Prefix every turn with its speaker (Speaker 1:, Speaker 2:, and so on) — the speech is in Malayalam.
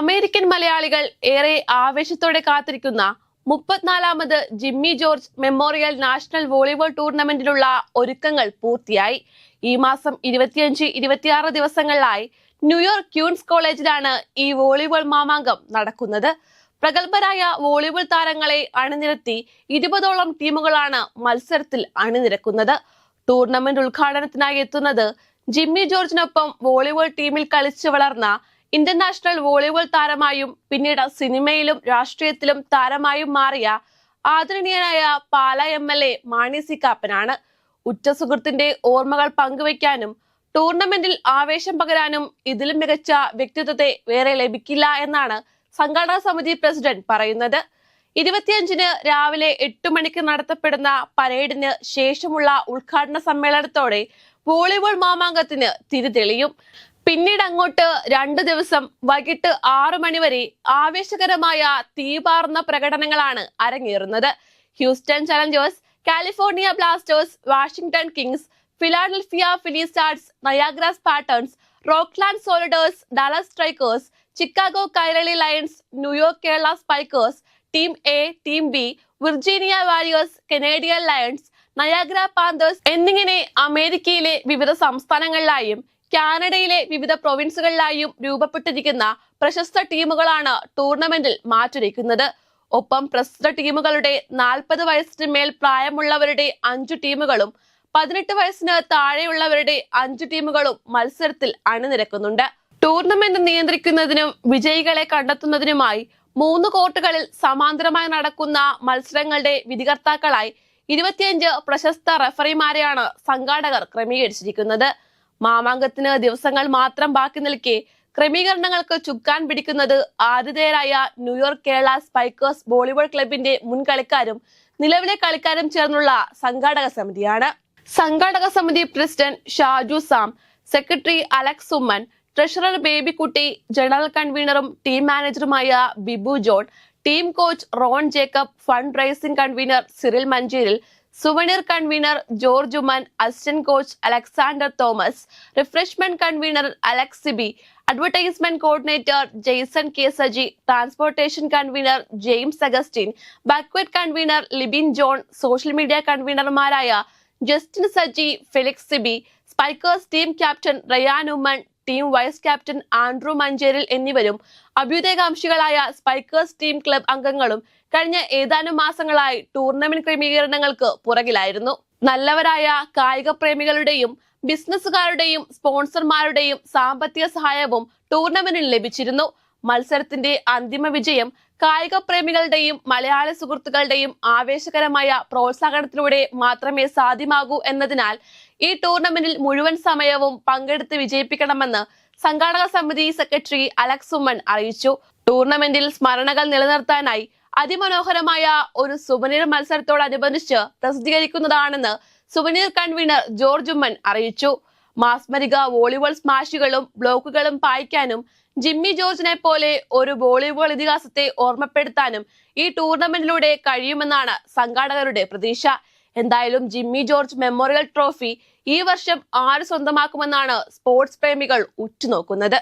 Speaker 1: അമേരിക്കൻ മലയാളികൾ ഏറെ ആവേശത്തോടെ കാത്തിരിക്കുന്ന മുപ്പത്തിനാലാമത് Jimmy George memorial national volleyball ടൂർണമെന്റിനുള്ള ഒരുക്കങ്ങൾ പൂർത്തിയായി. ഈ മാസം ഇരുപത്തിയഞ്ച് ഇരുപത്തിയാറ് ദിവസങ്ങളിലായി ന്യൂയോർക്ക് ക്യൂൻസ് കോളേജിലാണ് ഈ വോളിബോൾ മാമാങ്കം നടക്കുന്നത്. പ്രഗത്ഭരായ വോളിബോൾ താരങ്ങളെ അണിനിരത്തി ഇരുപതോളം ടീമുകളാണ് മത്സരത്തിൽ അണിനിരക്കുന്നത്. ടൂർണമെന്റ് ഉദ്ഘാടനത്തിനായി എത്തുന്നത് ജിമ്മി ജോർജിനൊപ്പം വോളിബോൾ ടീമിൽ കളിച്ചു വളർന്ന ഇന്റർനാഷണൽ വോളിബോൾ താരമായും പിന്നീട് സിനിമയിലും രാഷ്ട്രീയത്തിലും താരമായും മാറിയ ആദരണീയനായ Pala M L A Mani C കാപ്പനാണ്. ഉറ്റ സുഹൃത്തിന്റെ ഓർമ്മകൾ പങ്കുവയ്ക്കാനും ടൂർണമെന്റിൽ ആവേശം പകരാനും ഇതിലും മികച്ച വ്യക്തിത്വത്തെ വേറെ ലഭിക്കില്ല എന്നാണ് സംഘടനാ സമിതി പ്രസിഡന്റ് പറയുന്നത്. ഇരുപത്തിയഞ്ചിന് രാവിലെ എട്ട് മണിക്ക് നടത്തപ്പെടുന്ന പരേഡിന് ശേഷമുള്ള ഉദ്ഘാടന സമ്മേളനത്തോടെ വോളിബോൾ മാമാങ്കത്തിന് തിരിതെളിയും പിന്നീട് അങ്ങോട്ട് രണ്ടു ദിവസം വൈകിട്ട് ആറു മണിവരെ ആവേശകരമായ തീപാർന്ന പ്രകടനങ്ങളാണ് അരങ്ങേറുന്നത്. Houston challengers California blasters Washington kings Philadelphia Philly stars Niagaras patterns Rockland soldiers Dallas strikers Chicago Kairali lions New York Kerala spikers team A team B Virginia warriors Canadian lions Niagara panthers എന്നിങ്ങനെ അമേരിക്കയിലെ വിവിധ സംസ്ഥാനങ്ങളിലായും കാനഡയിലെ വിവിധ പ്രൊവിൻസുകളിലായും രൂപപ്പെട്ടിരിക്കുന്ന പ്രശസ്ത ടീമുകളാണ് ടൂർണമെന്റിൽ മാറ്റുരയ്ക്കുന്നത് ഒപ്പം പ്രസ്തുത ടീമുകളുടെ നാൽപ്പത് വയസ്സിന് മേൽ പ്രായമുള്ളവരുടെ അഞ്ചു ടീമുകളും പതിനെട്ട് വയസ്സിന് താഴെയുള്ളവരുടെ അഞ്ചു ടീമുകളും മത്സരത്തിൽ അണിനിരക്കുന്നുണ്ട്. ടൂർണമെന്റ് നിയന്ത്രിക്കുന്നതിനും വിജയികളെ കണ്ടെത്തുന്നതിനുമായി മൂന്ന് കോർട്ടുകളിൽ സമാന്തരമായി നടക്കുന്ന മത്സരങ്ങളുടെ വിധികർത്താക്കളായി ഇരുപത്തിയഞ്ച് പ്രശസ്ത റഫറിമാരെയാണ് സംഘാടകർ ക്രമീകരിച്ചിരിക്കുന്നത്. മാമാങ്കത്തിന് ദിവസങ്ങൾ മാത്രം ബാക്കി നിൽക്കെ ക്രമീകരണങ്ങൾക്ക് ചുക്കാൻ പിടിക്കുന്നത് ആതിഥേയരായ ന്യൂയോർക്ക് കേരള സ്പൈക്കേഴ്സ് വോളിബോൾ ക്ലബിന്റെ മുൻ കളിക്കാരും നിലവിലെ കളിക്കാരും ചേർന്നുള്ള സംഘാടക സമിതിയാണ്. സംഘാടക സമിതി president Shaju Sam secretary Alex Oommen treasurer Babykutty general കൺവീനറും team മാനേജറുമായ Bibu John team coach Ron Jacob fund raising convener Cyril Mancheril souvenir convener George Oommen assistant coach Alexander Thomas refreshment convener Alex Sibi advertisement coordinator Jaison K Saji transportation convener James Augustin backward convener Libin John social media കൺവീനർമാരായ Justin Saji Felix Sibi spikers team captain Ryan Oommen team vice captain Andrew Mancheril എന്നിവരും അഭ്യുദയകാംക്ഷികളായ സ്പൈക്കേഴ്സ് ടീം ക്ലബ് അംഗങ്ങളും കഴിഞ്ഞ ഏതാനും മാസങ്ങളായി ടൂർണമെന്റ് ക്രമീകരണങ്ങൾക്ക് പുറകിലായിരുന്നു. നല്ലവരായ കായിക പ്രേമികളുടെയും ബിസിനസ്സുകാരുടെയും സ്പോൺസർമാരുടെയും സാമ്പത്തിക സഹായവും ടൂർണമെന്റിന് ലഭിച്ചിരുന്നു. മത്സരത്തിന്റെ അന്തിമ വിജയം കായിക പ്രേമികളുടെയും മലയാളി സുഹൃത്തുക്കളുടെയും ആവേശകരമായ പ്രോത്സാഹനത്തിലൂടെ മാത്രമേ സാധ്യമാകൂ എന്നതിനാൽ ഈ ടൂർണമെന്റിൽ മുഴുവൻ സമയവും പങ്കെടുത്ത് വിജയിപ്പിക്കണമെന്ന് സംഘാടക സമിതി സെക്രട്ടറി അലക്സ് ഉമ്മൻ അറിയിച്ചു. ടൂർണമെന്റിൽ സ്മരണകൾ നിലനിർത്താനായി അതിമനോഹരമായ ഒരു സുവനീർ മത്സരത്തോടനുബന്ധിച്ച് പ്രസിദ്ധീകരിക്കുന്നതാണെന്ന് സുവനീർ കൺവീനർ ജോർജ് ഉമ്മൻ അറിയിച്ചു. മാസ്മരിക വോളിബോൾ സ്മാഷുകളും ബ്ലോക്കുകളും പായിക്കാനും ജിമ്മി ജോർജിനെ പോലെ ഒരു വോളിബോൾ ഇതിഹാസത്തെ ഓർമ്മപ്പെടുത്താനും ഈ ടൂർണമെന്റിലൂടെ കഴിയുമെന്നാണ് സംഘാടകരുടെ പ്രതീക്ഷ. എന്തായാലും ജിമ്മി ജോർജ് മെമ്മോറിയൽ ട്രോഫി ഈ വർഷം ആര് സ്വന്തമാക്കുമെന്നാണ് സ്പോർട്സ് പ്രേമികൾ ഉറ്റുനോക്കുന്നത്.